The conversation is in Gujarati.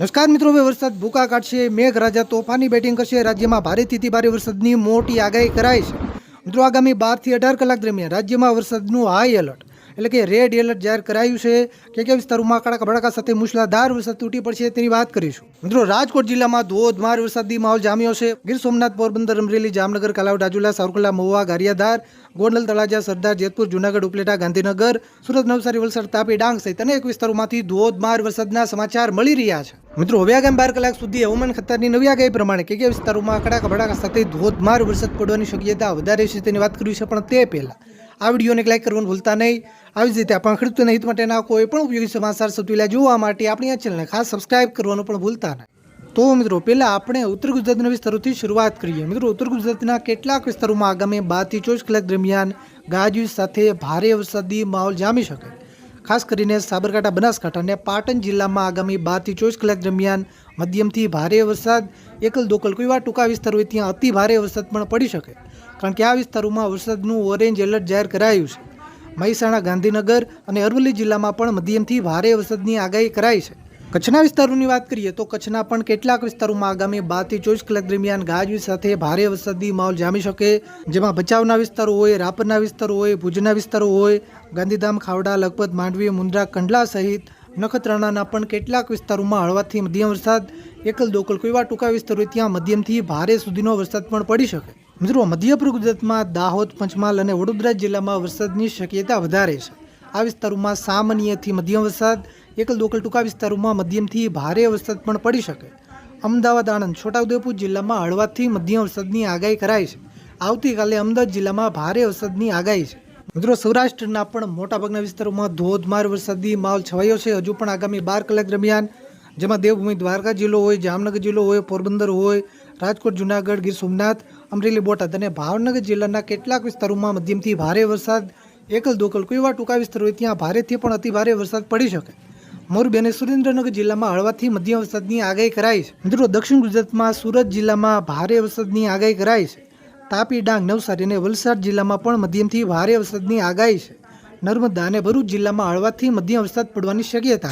નમસ્કાર મિત્રો, હવે વરસાદ ભૂકા કાઢશે મેઘરાજા તોફાની બેટિંગ કરશે, રાજ્યમાં ભારેથી ભારે વરસાદની મોટી આગાહી કરાઈ છે. મિત્રો, આગામી બારથી અઢાર કલાક દરમિયાન રાજ્યમાં વરસાદનું હાઈ એલર્ટ એટલે કે રેડ એલર્ટ જાહેર કરાયું છે કે કયા વિસ્તારોમાં કડાકા ભડાકા સાથે મુશળધાર વરસાદ તૂટી પડશે તેની વાત કરીશું. મિત્રો, રાજકોટ જિલ્લામાં ધોધમાર વરસાદી માહોલ જામ્યો છે. ગીર સોમનાથ, પોરબંદર, અમરેલી, જામનગર, કલાવ રાજુલા સાવરકુલા મહુવા, ગારિયાધાર, ગોંડલ, તળાજા, સરદાર, જેતપુર, જુનાગઢ, ઉપલેટા, ગાંધીનગર, સુરત, નવસારી, વલસાડ, તાપી, ડાંગ સહિત અનેક વિસ્તારોમાંથી ધોધમાર વરસાદના સમાચાર મળી રહ્યા છે. મિત્રો, હવે આગામી બાર કલાક સુધી હવામાન ખાતાની નવી આગાહી પ્રમાણે કે કયા વિસ્તારોમાં કડાકા ભડાકા સાથે ધોધમાર વરસાદ પડવાની શક્યતા વધારે છે તેની વાત કરી છે પણ તે પહેલા આ વિડીયોને લાઈક કરવાનું ભૂલતા નહીં. આવી જ રીતે આપણા ખેડૂતોના હિત માટેના કોઈ પણ ઉપયોગી સમાચાર સૌથી જોવા માટે આપણી આ ચેનલને ખાસ સબસ્ક્રાઇબ કરવાનું પણ ભૂલતા નહીં. તો મિત્રો, પહેલાં આપણે ઉત્તર ગુજરાતના વિસ્તારોથી શરૂઆત કરીએ. મિત્રો, ઉત્તર ગુજરાતના કેટલાક વિસ્તારોમાં આગામી બારથી ચોવીસ કલાક દરમિયાન ગાજવીજ સાથે ભારે વરસાદી માહોલ જામી શકે. ખાસ કરીને સાબરકાંઠા, બનાસકાંઠા અને પાટણ જિલ્લામાં આગામી બારથી ચોવીસ કલાક દરમિયાન મધ્યમથી ભારે વરસાદ, એકલ દોકલ કોઈ વાર ટૂંકા વિસ્તાર હોય ત્યાં અતિ ભારે વરસાદ પણ પડી શકે. કારણ કે આ વિસ્તારોમાં વરસાદનું ઓરેન્જ એલર્ટ જાહેર કરાયું છે. મહેસાણા, ગાંધીનગર અને અરવલ્લી જિલ્લામાં પણ મધ્યમથી ભારે વરસાદની આગાહી કરાઈ છે. કચ્છના વિસ્તારોની વાત કરીએ તો કચ્છના પણ કેટલાક વિસ્તારોમાં આગામી બારથી ચોવીસ કલાક દરમિયાન ગાજવીજ સાથે ભારે વરસાદી માહોલ જામી શકે. જેમાં ભચાઉના વિસ્તારો હોય, રાપરના વિસ્તારો હોય, ભુજના વિસ્તારો હોય, ગાંધીધામ, ખાવડા, લખપત, માંડવી, મુન્દ્રા, કંડલા સહિત નખત્રાણાના પણ કેટલાક વિસ્તારોમાં હળવાથી મધ્યમ વરસાદ, એકલ દોકલ કોઈ એવા ટૂંકા વિસ્તારો ત્યાં મધ્યમથી ભારે સુધીનો વરસાદ પણ પડી શકે. મિત્રો મધ્યપૂર્વ ગુજરાતમાં દાહોદ, પંચમહાલ અને વડોદરા જિલ્લામાં વરસાદની શક્યતા વધારે છે. આ વિસ્તારોમાં સામાન્યથી મધ્યમ વરસાદ એકલ દોકલ ટૂંકા વિસ્તારોમાં મધ્યમથી ભારે વરસાદ પણ પડી શકે. અમદાવાદ, આણંદ, છોટાઉદેપુર જિલ્લામાં હળવાથી મધ્યમ વરસાદની આગાહી કરાઈ છે. આવતીકાલે અમદાવાદ જિલ્લામાં ભારે વરસાદની આગાહી છે. મિત્રો, સૌરાષ્ટ્રના પણ મોટાભાગના વિસ્તારોમાં ધોધમાર વરસાદી માહોલ છવાયો છે. હજુ પણ આગામી બાર કલાક દરમિયાન જેમાં દેવભૂમિ, દ્વારકા જિલ્લો હોય, જામનગર જિલ્લો હોય, પોરબંદર હોય, રાજકોટ, જુનાગઢ, ગીર સોમનાથ, અમરેલી, બોટાદ અને ભાવનગર જિલ્લાના કેટલાક વિસ્તારોમાં મધ્યમથી ભારે વરસાદ એકલ દોકલ કોઈ એવા ટૂંકા વિસ્તારો હોય ત્યાં ભારેથી પણ અતિ ભારે વરસાદ પડી શકે. મોરબી અને સુરેન્દ્રનગર જિલ્લામાં હળવાથી મધ્યમ વરસાદની આગાહી કરાઈ છે. મિત્રો, દક્ષિણ ગુજરાતમાં સુરત જિલ્લામાં ભારે વરસાદની આગાહી કરાઈ છે. તાપી, ડાંગ, નવસારી અને વલસાડ જિલ્લામાં પણ મધ્યમથી ભારે વરસાદની આગાહી છે. નર્મદા અને ભરૂચ જિલ્લામાં હળવાથી મધ્યમ વરસાદ પડવાની શક્યતા